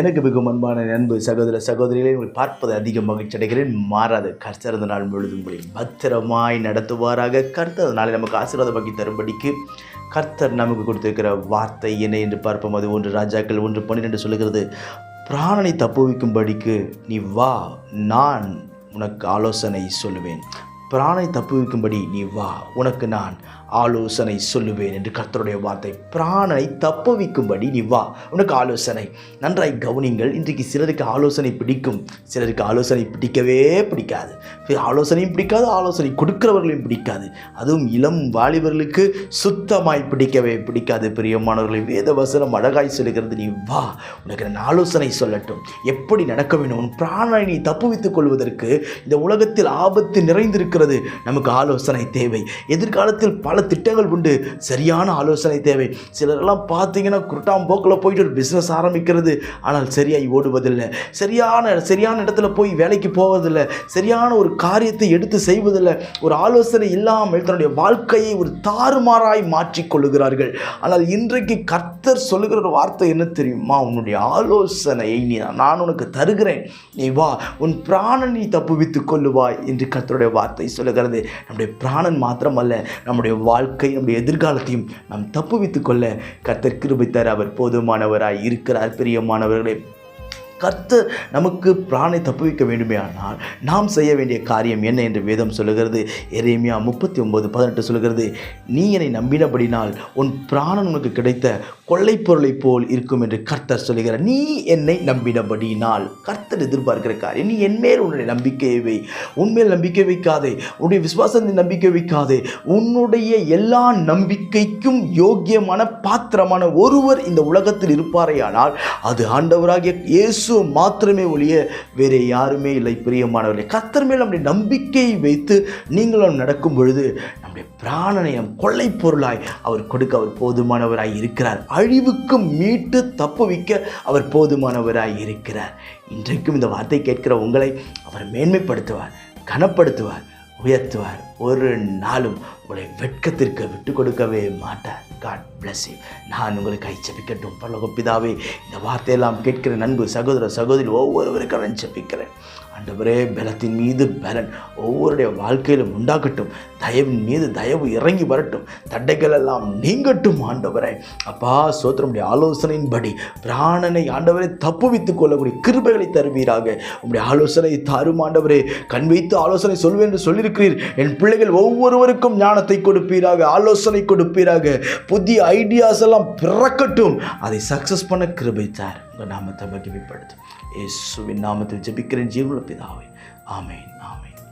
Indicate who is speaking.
Speaker 1: எனக்கு மிகவும் அன்பான அன்பு சகோதர சகோதரிகளை உங்களை பார்ப்பது அதிக மகிழ்ச்சி அடைகிறேன். மாறாது கர்த்தர் நாள் முழுதும் உங்களை பத்திரமாய் நடத்துவாராக. கர்த்தர் நாளை நமக்கு ஆசீர்வாதமாக்கி தரும்படிக்கு கர்த்தர் நமக்கு கொடுத்திருக்கிற வார்த்தை என்ன என்று பார்ப்போம். அது ஒன்று ராஜாக்கள் ஒன்று பன்னிரெண்டு சொல்லுகிறது பிராணனை தப்புவிக்கும்படிக்கு நீ வா நான் உனக்கு ஆலோசனை சொல்லுவேன். பிராணை தப்புவிக்கும்படி நீ வா உனக்கு நான் ஆலோசனை சொல்லுவேன் என்று கர்த்தருடைய வார்த்தை. பிராணனை தப்புவிக்கும்படி நீ வா உனக்கு ஆலோசனை. நன்றாய் கவனிங்கள் இன்றைக்கு சிலருக்கு ஆலோசனை பிடிக்கும். சிலருக்கு ஆலோசனை பிடிக்கவே பிடிக்காது. ஆலோசனையும் பிடிக்காது ஆலோசனை கொடுக்கிறவர்களையும் பிடிக்காது. அதுவும் இளம் வாலிபர்களுக்கு சுத்தமாய் பிடிக்கவே பிடிக்காது. பிரியமானவர்களை வேத வசனம் அழகாய் சொல்லுகிறது நீ வா உனக்கு நான் ஆலோசனை சொல்லட்டும். எப்படி நடக்க வேண்டும்? உன் பிராணனை நீ தப்புவித்துக் கொள்வதற்கு இந்த உலகத்தில் ஆபத்து நிறைந்திருக்கிறது நமக்கு ஆலோசனை தேவை. எதிர்காலத்தில் பல திட்டங்கள் உண்டு. சரியான ஆலோசனை தேவை. சிலரெல்லாம் பார்த்தீங்கன்னா குருட்டாம் போக்கில் போயிட்டு ஒரு பிஸ்னஸ் ஆரம்பிக்கிறது. ஆனால் சரியாகி ஓடுவதில்லை. சரியான சரியான இடத்துல போய் வேலைக்கு போவதில்லை. சரியான ஒரு காரியத்தை எடுத்து செய்வதில்லை. ஒரு ஆலோசனை இல்லாமல் தன்னுடைய வாழ்க்கையை ஒரு தாறுமாறாய் மாற்றிக்கொள்ளுகிறார்கள் ஆனால் இன்றைக்கு கர்த்தர் சொல்லுகிற ஒரு வார்த்தை என்ன தெரியுமா? உன்னுடைய ஆலோசனையை நீ நான் உனக்கு தருகிறேன். நீ வா உன் பிராணனை தப்புவித்துக் கொள்ளுவாய் என்று கர்த்தருடைய வார்த்தை சொல்லுகிறது நம்முடைய பிராணன் மாத்திரம் அல்ல நம்முடைய வாழ்க்கை நம்முடைய எதிர்காலத்தையும் நாம் தப்புவித்துக் கொள்ள கர்த்தர் கிருபித்தார் அவர் போதுமானவராய் இருக்கிறார். பிரியமானவர்களே கர்த்தர் நமக்கு பிராணை தப்புவிக்க வேண்டுமே ஆனால் நாம் செய்ய வேண்டிய காரியம் என்ன என்று வேதம் சொல்லுகிறது. எரேமியா முப்பத்தி ஒன்பது பதினெட்டு சொல்லுகிறது நீ என்னை நம்பினபடினால் உன் பிராணன் உனக்கு கிடைத்த கொள்ளைப்பொருளைப் போல் இருக்கும் என்று கர்த்தர் சொல்லுகிறார். நீ என்னை நம்பினபடினால் கர்த்தர் எதிர்பார்க்கிற காரியம். நீ என்மேல் உன்னுடைய நம்பிக்கையை வை. உன்மேல் நம்பிக்கை வைக்காதே. உன்னுடைய விசுவாசத்தை நம்பிக்கை வைக்காதே. உன்னுடைய எல்லா நம்பிக்கைக்கும் யோக்கியமான பாத்திரமான ஒருவர் இந்த உலகத்தில் இருப்பாரேயானால் அது ஆண்டவராகிய இயேசு மாத்திரமே ஒழிய வேறு யாருமே இல்லை பிரியமானவர்களே. கர்த்தர் மேல் நம்முடைய நம்பிக்கையை வைத்து நீங்களும் நடக்கும் பொழுது நம்முடைய பிராணனை நம் பொருளாய் அவர் கொடுக்க அவர் போதுமானவராய் இருக்கிறார். அழிவுக்கு மீட்டு தப்புவிக்க அவர் போதுமானவராய் இருக்கிறார். இன்றைக்கும் இந்த வார்த்தை கேட்கிற உங்களை அவர் மேன்மைப்படுத்துவார் கனப்படுத்துவார் உயர்த்துவார். ஒரு நாளும் உங்களை வெட்கத்திற்கு விட்டு கொடுக்கவே மாட்டார். காட் பிளஸ் நான் உங்களுக்கு ஐச்சபிக்கட்டும் பரலோக பிதாவே இந்த வார்த்தையெல்லாம் கேட்கிற நண்பு சகோதர சகோதரி ஒவ்வொருவருக்கும் நான் ஜெபிக்கிறேன். ஆண்டவரே பலத்தின் மீது பலன் ஒவ்வொருடைய வாழ்க்கையிலும் உண்டாகட்டும். தயவின் மீது தயவு இறங்கி வரட்டும். தடைகள் எல்லாம் நீங்கட்டும் ஆண்டவரே. அப்பா சோத்திரமுடைய ஆலோசனையின்படி பிராணனை ஆண்டவரை தப்புவித்துக் கொள்ளக்கூடிய கிருபைகளை தருவீராக. உங்களுடைய ஆலோசனை தாரும் ஆண்டவரே. கண் வைத்து ஆலோசனை சொல்வேன் என்று சொல்லியிருக்கிறீர். என் பிள்ளைகள் ஒவ்வொருவருக்கும் ஞானத்தை கொடுப்பீராக ஆலோசனை கொடுப்பீராக. புதிய ஐடியாஸ் எல்லாம் பிறக்கட்டும். அதை சக்ஸஸ் பண்ண கிருபை தார். உங்கள் நாமத்தை மகிமைப்படுத்தும். இயேசுவின் நாமத்தில் ஜெபிக்கிறேன் ஜீவன பிதாவை. ஆமேன் ஆமேன்.